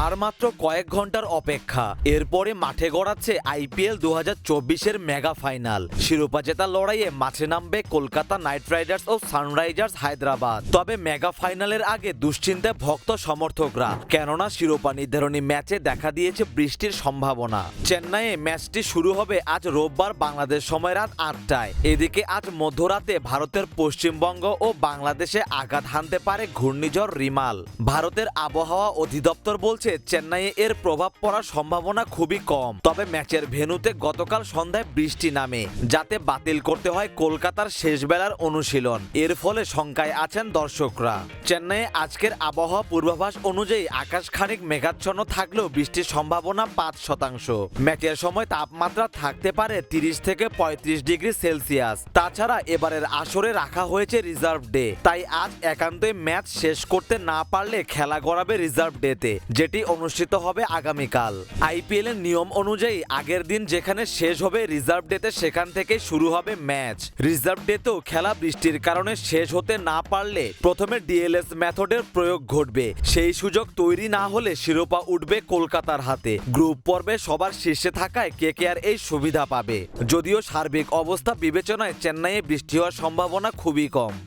আর মাত্র কয়েক ঘণ্টার অপেক্ষা। এরপরে মাঠে গড়াচ্ছে আইপিএল দু হাজার চব্বিশের মেগা ফাইনাল। শিরোপা জেতার লড়াইয়ে মাঠে নামবে কলকাতা নাইট রাইডার্স ও সানরাইজার্স হায়দ্রাবাদ। তবে মেগা ফাইনালের আগে দুশ্চিন্তায় ভক্ত সমর্থকরা, কেননা শিরোপা নির্ধারণী ম্যাচে দেখা দিয়েছে বৃষ্টির সম্ভাবনা। চেন্নাইয়ে ম্যাচটি শুরু হবে আজ রোববার বাংলাদেশ সময় রাত আটটায়। এদিকে আজ মধ্যরাতে ভারতের পশ্চিমবঙ্গ ও বাংলাদেশে আঘাত হানতে পারে ঘূর্ণিঝড় রিমাল। ভারতের আবহাওয়া অধিদপ্তর বলছে চেন্নাইয়ে এর প্রভাব পড়ার সম্ভাবনা খুবই কম। তবে ম্যাচের ভেন্যুতে গতকাল সন্ধ্যায় বৃষ্টি নামে, যাতে বাতিল করতে হয় কলকাতার শেষ বেলার অনুশীলন। এর ফলে শঙ্কায় আছেন দর্শকরা। চেন্নাইয়ে আজকের আবহাওয়া পূর্বাভাস অনুযায়ী আকাশ খানিক মেঘাচ্ছন্ন থাকলেও বৃষ্টির সম্ভাবনা পাঁচ শতাংশ। ম্যাচের সময় তাপমাত্রা থাকতে পারে তিরিশ থেকে পঁয়ত্রিশ ডিগ্রি সেলসিয়াস। তাছাড়া এবারের আসরে রাখা হয়েছে রিজার্ভ ডে। তাই আজ একান্তই ম্যাচ শেষ করতে না পারলে খেলা গড়াবে রিজার্ভ ডেতে, যেটি অনুষ্ঠিত হবে আগামীকাল। আইপিএল এর নিয়ম অনুযায়ী আগের দিন যেখানে শেষ হবে রিজার্ভ ডেতে সেখান থেকে শুরু হবে ম্যাচ। রিজার্ভ ডেতেও খেলা বৃষ্টির কারণে শেষ হতে না পারলে প্রথমে ডিএলএস মেথডের প্রয়োগ ঘটবে। সেই সুযোগ তৈরি না হলে শিরোপা উঠবে কলকাতার হাতে। গ্রুপ পর্বে সবার শীর্ষে থাকায় কেকেআর এই সুবিধা পাবে। যদিও সার্বিক অবস্থা বিবেচনায় চেন্নাইয়ে বৃষ্টি হওয়ার সম্ভাবনা খুবই কম।